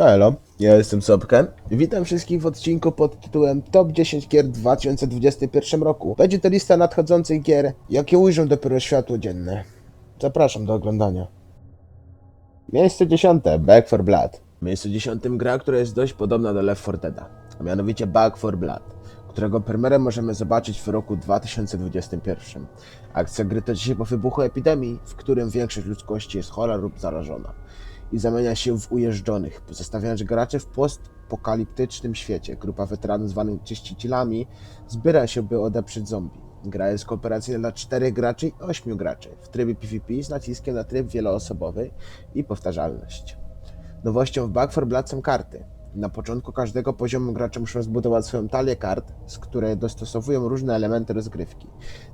No elo, ja jestem Sobken. Witam wszystkich w odcinku pod tytułem Top 10 gier w 2021 roku. Będzie to lista nadchodzących gier, jakie ujrzą dopiero światło dzienne. Zapraszam do oglądania. Miejsce dziesiąte, Back for Blood. Miejsce dziesiątym gra, która jest dość podobna do Left 4 Dead'a, a mianowicie Back for Blood, którego premierę możemy zobaczyć w roku 2021. Akcja gry toczy się po wybuchu epidemii, w którym większość ludzkości jest chora lub zarażona i zamienia się w ujeżdżonych, pozostawiając graczy w postapokaliptycznym świecie. Grupa weteranów zwanych czyścicielami zbiera się, by odeprzeć zombie. Gra jest kooperacyjna dla 4 graczy i 8 graczy w trybie PvP z naciskiem na tryb wieloosobowy i powtarzalność. Nowością w Back 4 Blood są karty. Na początku każdego poziomu gracze muszą zbudować swoją talię kart, z które dostosowują różne elementy rozgrywki,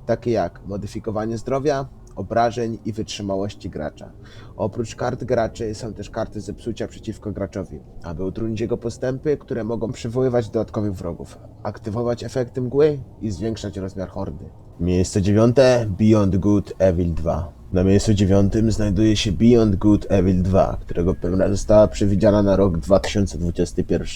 takie jak modyfikowanie zdrowia, obrażeń i wytrzymałości gracza. Oprócz kart graczy są też karty zepsucia przeciwko graczowi, aby utrudnić jego postępy, które mogą przywoływać dodatkowych wrogów, aktywować efekty mgły i zwiększać rozmiar hordy. Miejsce dziewiąte Beyond Good Evil 2. Na miejscu dziewiątym znajduje się Beyond Good Evil 2, którego premiera została przewidziana na rok 2021.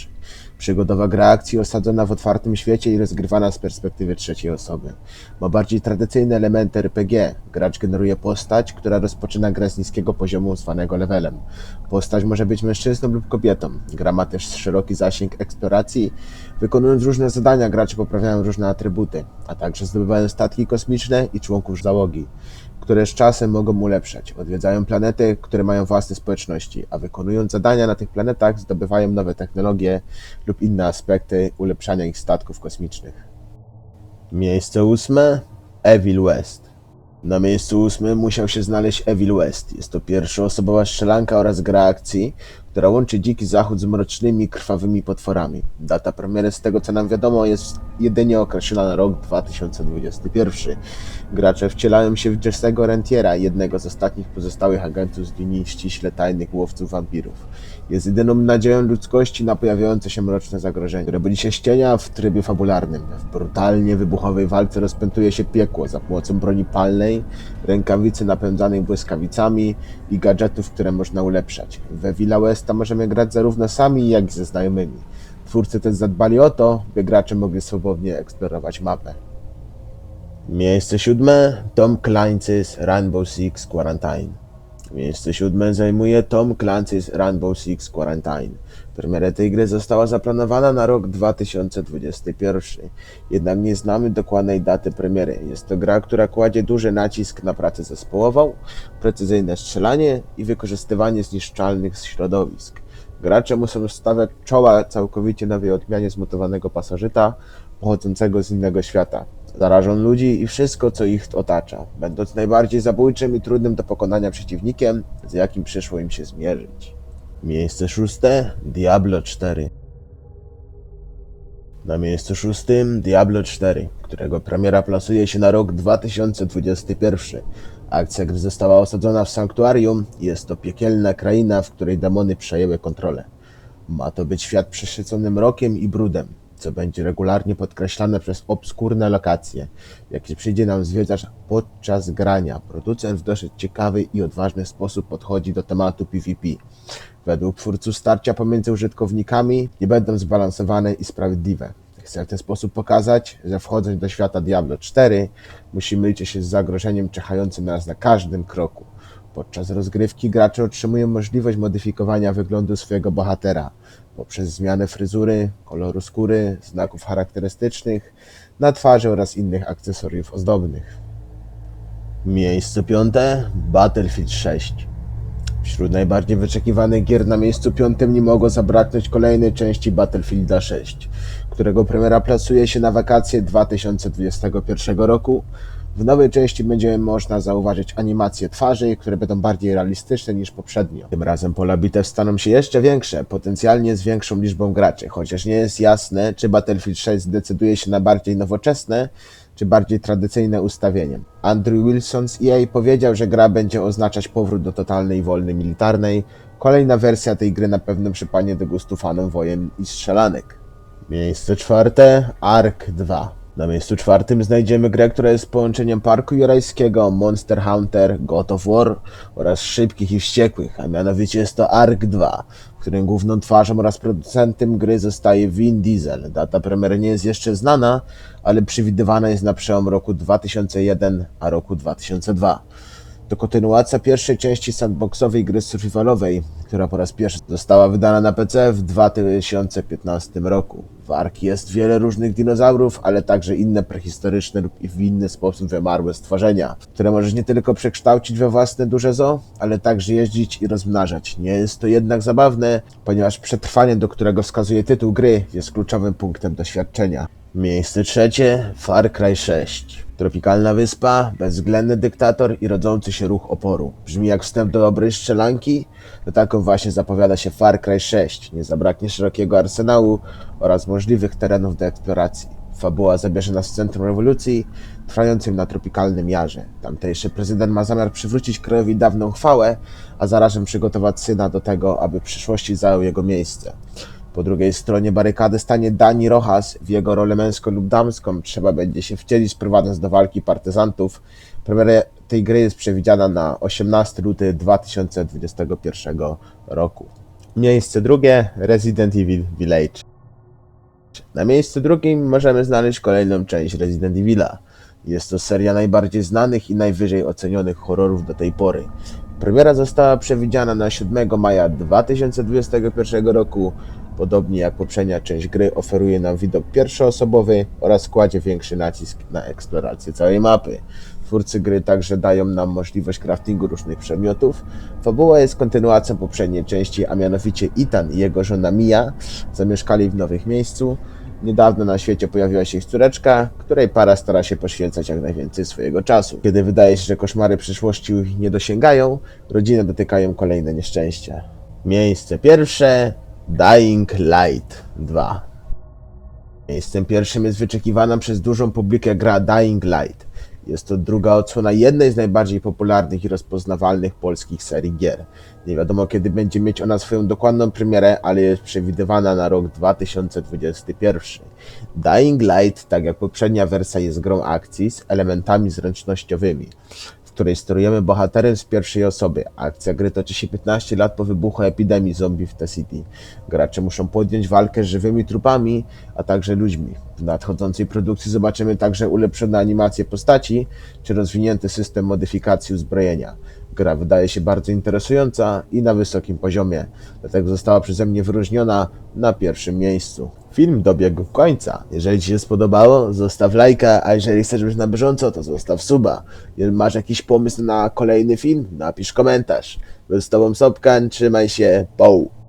Przygodowa gra akcji osadzona w otwartym świecie i rozgrywana z perspektywy trzeciej osoby. Ma bardziej tradycyjne elementy RPG. Gracz generuje postać, która rozpoczyna grę z niskiego poziomu zwanego levelem. Postać może być mężczyzną lub kobietą. Gra ma też szeroki zasięg eksploracji. Wykonując różne zadania, gracze poprawiają różne atrybuty, a także zdobywają statki kosmiczne i członków załogi które z czasem mogą ulepszać. Odwiedzają planety, które mają własne społeczności, a wykonując zadania na tych planetach zdobywają nowe technologie lub inne aspekty ulepszania ich statków kosmicznych. Miejsce ósme Evil West. Na miejscu ósmym musiał się znaleźć Evil West. Jest to pierwszoosobowa strzelanka oraz gra akcji, która łączy dziki zachód z mrocznymi, krwawymi potworami. Data premiery, z tego co nam wiadomo, jest jedynie określona na rok 2021. Gracze wcielają się w Jesse'ego Rentiera, jednego z ostatnich pozostałych agentów z linii ściśle tajnych łowców wampirów. Jest jedyną nadzieją ludzkości na pojawiające się mroczne zagrożenie, które budzi się z cienia w trybie fabularnym. W brutalnie wybuchowej walce rozpętuje się piekło za pomocą broni palnej, rękawicy napędzanej błyskawicami i gadżetów, które można ulepszać. We Villa Westa możemy grać zarówno sami, jak i ze znajomymi. Twórcy też zadbali o to, by gracze mogli swobodnie eksplorować mapę. Miejsce siódme Tom Clancy's Rainbow Six Quarantine. Miejsce siódme zajmuje Tom Clancy's Rainbow Six Quarantine. Premiera tej gry została zaplanowana na rok 2021, jednak nie znamy dokładnej daty premiery. Jest to gra, która kładzie duży nacisk na pracę zespołową, precyzyjne strzelanie i wykorzystywanie zniszczalnych środowisk. Gracze muszą stawiać czoła całkowicie nowej odmianie zmutowanego pasożyta pochodzącego z innego świata. Zarażą ludzi i wszystko, co ich otacza, będąc najbardziej zabójczym i trudnym do pokonania przeciwnikiem, z jakim przyszło im się zmierzyć. Miejsce szóste Diablo 4. Na miejscu szóstym Diablo 4, którego premiera plasuje się na rok 2021. Akcja gry została osadzona w sanktuarium jest to piekielna kraina, w której demony przejęły kontrolę. Ma to być świat przesycony mrokiem i brudem, co będzie regularnie podkreślane przez obskurne lokacje, jakie przyjdzie nam zwiedzać podczas grania. Producent w dosyć ciekawy i odważny sposób podchodzi do tematu PvP. Według twórców starcia pomiędzy użytkownikami nie będą zbalansowane i sprawiedliwe. Chcę w ten sposób pokazać, że wchodząc do świata Diablo 4 musimy liczyć się z zagrożeniem czekającym nas na każdym kroku. Podczas rozgrywki gracze otrzymują możliwość modyfikowania wyglądu swojego bohatera poprzez zmianę fryzury, koloru skóry, znaków charakterystycznych na twarzy oraz innych akcesoriów ozdobnych. Miejsce piąte Battlefield 6. Wśród najbardziej wyczekiwanych gier na miejscu piątym nie mogło zabraknąć kolejnej części Battlefielda 6, którego premiera plasuje się na wakacje 2021 roku. W nowej części będzie można zauważyć animacje twarzy, które będą bardziej realistyczne niż poprzednio. Tym razem pola bitew staną się jeszcze większe, potencjalnie z większą liczbą graczy, chociaż nie jest jasne, czy Battlefield 6 zdecyduje się na bardziej nowoczesne, czy bardziej tradycyjne ustawienie. Andrew Wilson z EA powiedział, że gra będzie oznaczać powrót do totalnej wolny militarnej. Kolejna wersja tej gry na pewno przypadnie do gustu fanom wojen i strzelanek. Miejsce czwarte Ark 2. Na miejscu czwartym znajdziemy grę, która jest połączeniem Parku Jurajskiego, Monster Hunter, God of War oraz Szybkich i Wściekłych, a mianowicie jest to Ark 2, w którym główną twarzą oraz producentem gry zostaje Vin Diesel. Data premiery nie jest jeszcze znana, ale przewidywana jest na przełom roku 2001 a roku 2002. To kontynuacja pierwszej części sandboxowej gry survivalowej, która po raz pierwszy została wydana na PC w 2015 roku. W Ark jest wiele różnych dinozaurów, ale także inne prehistoryczne lub w inny sposób wymarłe stworzenia, które możesz nie tylko przekształcić we własne duże zoo, ale także jeździć i rozmnażać. Nie jest to jednak zabawne, ponieważ przetrwanie, do którego wskazuje tytuł gry, jest kluczowym punktem doświadczenia. Miejsce trzecie Far Cry 6. Tropikalna wyspa, bezwzględny dyktator i rodzący się ruch oporu. Brzmi jak wstęp do dobrej strzelanki? To taką właśnie zapowiada się Far Cry 6. Nie zabraknie szerokiego arsenału oraz możliwych terenów do eksploracji. Fabuła zabierze nas w centrum rewolucji, trwającym na tropikalnym jarze. Tamtejszy prezydent ma zamiar przywrócić krajowi dawną chwałę, a zarazem przygotować syna do tego, aby w przyszłości zajął jego miejsce. Po drugiej stronie barykady stanie Dani Rojas. W jego rolę męską lub damską trzeba będzie się wcielić, prowadząc do walki partyzantów. Premiera tej gry jest przewidziana na 18 luty 2021 roku. Miejsce drugie Resident Evil Village. Na miejscu drugim możemy znaleźć kolejną część Resident Evila. Jest to seria najbardziej znanych i najwyżej ocenionych horrorów do tej pory. Premiera została przewidziana na 7 maja 2021 roku. Podobnie jak poprzednia część gry oferuje nam widok pierwszoosobowy oraz kładzie większy nacisk na eksplorację całej mapy. Twórcy gry także dają nam możliwość craftingu różnych przedmiotów. Fabuła jest kontynuacją poprzedniej części, a mianowicie Ethan i jego żona Mia zamieszkali w nowym miejscu. Niedawno na świecie pojawiła się ich córeczka, której para stara się poświęcać jak najwięcej swojego czasu. Kiedy wydaje się, że koszmary przyszłości ich nie dosięgają, rodzinę dotykają kolejne nieszczęścia. Miejsce pierwsze Dying Light 2. Miejscem pierwszym jest wyczekiwana przez dużą publikę gra Dying Light. Jest to druga odsłona jednej z najbardziej popularnych i rozpoznawalnych polskich serii gier. Nie wiadomo kiedy będzie mieć ona swoją dokładną premierę, ale jest przewidywana na rok 2021. Dying Light, tak jak poprzednia wersja, jest grą akcji z elementami zręcznościowymi w której sterujemy bohaterem z pierwszej osoby. Akcja gry toczy się 15 lat po wybuchu epidemii zombie w T-City. Gracze muszą podjąć walkę z żywymi trupami, a także ludźmi. W nadchodzącej produkcji zobaczymy także ulepszone animacje postaci, czy rozwinięty system modyfikacji uzbrojenia. Gra wydaje się bardzo interesująca i na wysokim poziomie, dlatego została przeze mnie wyróżniona na pierwszym miejscu. Film dobiegł końca. Jeżeli Ci się spodobało, zostaw lajka, a jeżeli chcesz być na bieżąco, to zostaw suba. Jeżeli masz jakiś pomysł na kolejny film, napisz komentarz. Był z Tobą Sobkan, trzymaj się, poł!